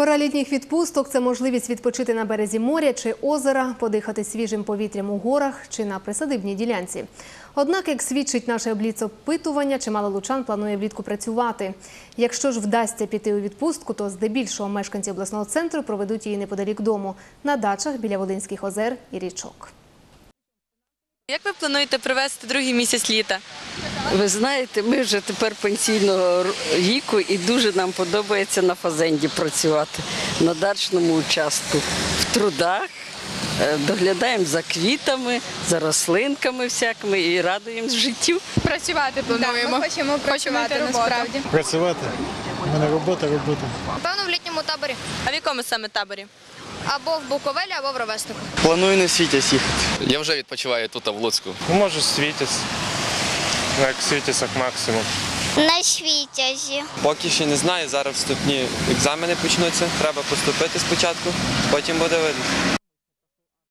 Пора літніх відпусток це можливість відпочити на березі моря чи озера, подихати свіжим повітрям у горах чи на присадибній ділянці. Однак, як свідчить наше обліцопитування, чимало лучан планує влітку працювати. Якщо ж вдасться піти у відпустку, то здебільшого мешканці обласного центру проведуть її неподалік дому на дачах біля Волинських озер і річок. Як ви плануєте провести другий місяць літа? Ви знаєте, ми вже тепер пенсійного віку і дуже нам подобається на фазенді працювати на дачному участку. В трудах е, доглядаємо за квітами, за рослинками всякими і радуємо життю. Працювати плануємо. ми хочемо працювати насправді. Працювати. У мене робота, робота. Напевно, в літньому таборі. А в якому саме таборі? Або в Буковелі, або в Ровеснику. Планую на світязь їхати. Я вже відпочиваю тут, в Луцьку. Ну, може, світязь. Ну, як максимум. На світязі. Поки ще не знаю, зараз вступні екзамени почнуться. Треба поступити спочатку, потім буде видно.